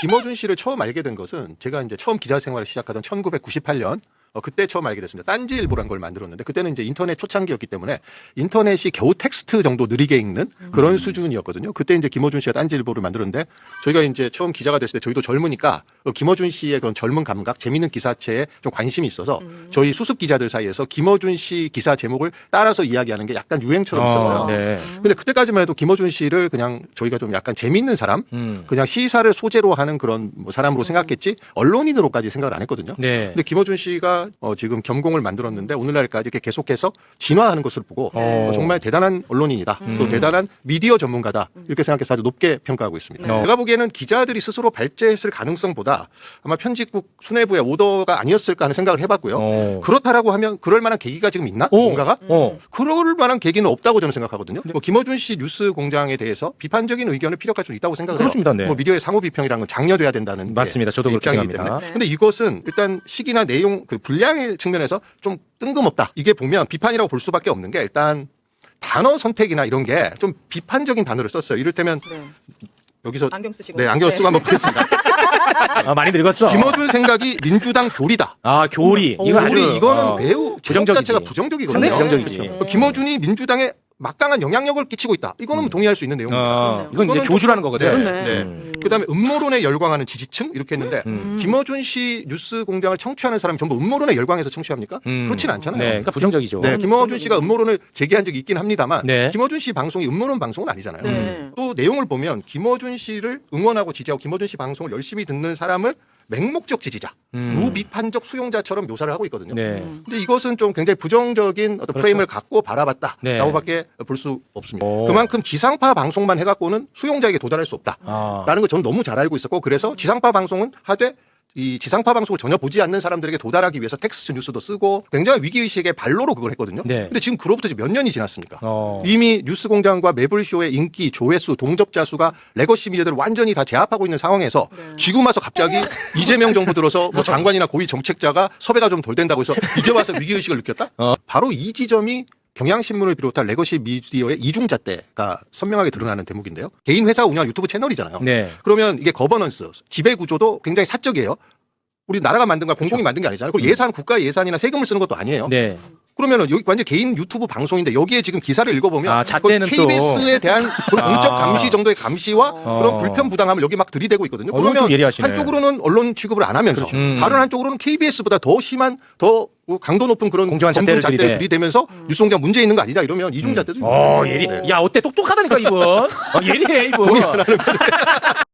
김어준 씨를 처음 알게 된 것은 제가 이제 처음 기자 생활을 시작하던 1998년 어, 그때 처음 알게 됐습니다. 딴지일보란 걸 만들었는데 그때는 이제 인터넷 초창기였기 때문에 인터넷이 겨우 텍스트 정도 느리게 읽는 그런 수준이었거든요. 그때 이제 김어준 씨가 딴지일보를 만들었는데 저희가 이제 처음 기자가 됐을 때 저희도 젊으니까 어, 김어준 씨의 그런 젊은 감각, 재미있는 기사체에 좀 관심이 있어서 저희 수습 기자들 사이에서 김어준 씨 기사 제목을 따라서 이야기하는 게 약간 유행처럼 있었어요. 네. 근데 그때까지만 해도 김어준 씨를 그냥 저희가 좀 약간 재미있는 사람, 음. 그냥 시사를 소재로 하는 그런 뭐 사람으로 생각했지 언론인으로까지 생각을 안 했거든요. 네. 근데 김어준 씨가 어, 지금 겸공을 만들었는데 오늘날까지 이렇게 계속해서 진화하는 것을 보고 어. 어, 정말 대단한 언론인이다. 또 음. 대단한 미디어 전문가다. 이렇게 생각해서 아주 높게 평가하고 있습니다. 네. 제가 보기에는 기자들이 스스로 발제했을 가능성보다 아마 편집국 수뇌부의 오더가 아니었을까 하는 생각을 해봤고요. 어. 그렇다라고 하면 그럴 만한 계기가 지금 있나? 오. 뭔가가? 어. 그럴 만한 계기는 없다고 저는 생각하거든요. 뭐 김어준 씨 뉴스 공장에 대해서 비판적인 의견을 필요할 수 있다고 생각을 그렇습니다. 해요. 네. 뭐 미디어의 상호 비평이라는 건 장려돼야 된다는 게 맞습니다. 저도 그렇게 입장이기 생각합니다. 때문에. 근데 이것은 일단 시기나 내용 그 분 량의 측면에서 좀 뜬금없다. 이게 보면 비판이라고 볼 수밖에 없는 게 일단 단어 선택이나 이런 게 좀 비판적인 단어를 썼어요. 이를테면 네. 여기서 안경 쓰시고. 네 안경 쓰고 한번 보겠습니다. 아, 많이 늙었어. 김어준 생각이 민주당 교리다. 아, 교리. 이거 아주 교리 이거는 어, 매우 부정적이지. 자체가 부정적이거든요. 상당히 부정적이지. 그렇죠. 그 김어준이 민주당에 막강한 영향력을 끼치고 있다. 이거는 음. 동의할 수 있는 내용입니다. 어, 이건 이제 이거는 교주라는 거거든. 네. 그렇네. 네. 음. 그다음에 음모론에 열광하는 지지층 이렇게 했는데 음. 김어준 씨 뉴스 공장을 청취하는 사람이 전부 음모론에 열광해서 청취합니까? 음. 그렇지는 않잖아요. 네, 그러니까 부정적이죠. 네, 음, 김어준 씨가 그럼요. 음모론을 제기한 적이 있긴 합니다만 네. 김어준 씨 방송이 음모론 방송은 아니잖아요. 네. 또 내용을 보면 김어준 씨를 응원하고 지지하고 김어준 씨 방송을 열심히 듣는 사람을 맹목적 지지자, 음. 무비판적 수용자처럼 묘사를 하고 있거든요. 네. 음. 근데 이것은 좀 굉장히 부정적인 어떤 그렇죠. 프레임을 갖고 바라봤다라고밖에 네. 볼수 없습니다. 오. 그만큼 지상파 방송만 해갖고는 수용자에게 도달할 수 없다. 아. 라는 걸 저는 너무 잘 알고 있었고 그래서 지상파 방송은 하되 이 지상파 방송을 전혀 보지 않는 사람들에게 도달하기 위해서 텍스트 뉴스도 쓰고 굉장히 위기의식의 발로로 그걸 했거든요. 네. 근데 지금 그로부터 몇 년이 지났습니까? 어. 이미 뉴스 공장과 매블쇼의 인기, 조회수, 동접자 수가 레거시 미디어들을 완전히 다 제압하고 있는 상황에서 네. 지금 와서 갑자기 이재명 정부 들어서 뭐 장관이나 고위 정책자가 섭외가 좀 덜 된다고 해서 이제 와서 위기의식을 느꼈다? 어. 바로 이 지점이 경향신문을 비롯한 레거시 미디어의 이중잣대가 선명하게 드러나는 대목인데요. 개인 회사 운영 유튜브 채널이잖아요. 네. 그러면 이게 거버넌스, 지배 구조도 굉장히 사적이에요. 우리 나라가 만든 거 공공이 만든 게 아니잖아요. 그리고 예산, 국가 예산이나 세금을 쓰는 것도 아니에요. 그렇죠. 네. 그러면은 여기 완전 개인 유튜브 방송인데 여기에 지금 기사를 읽어보면 아, 잣대는 또- KBS에 대한 그 공적 아. 감시 정도의 감시와 어. 그런 불편 부당함을 여기 막 들이대고 있거든요. 어, 이건 좀 그러면 예리하시네. 한쪽으로는 언론 취급을 안 하면서 그렇죠. 음. 다른 한쪽으로는 KBS보다 더 심한 더 강도 높은 그런 공정한 검증 잣대를 잣대를 들이대. 들이대면서 음. 뉴스공장 문제 있는 거 아니다 이러면 이중 잣대도 어. 예리. 네. 야, 어때? 똑똑하다니까, 이분. 어, 예리해, 이분. 동의 안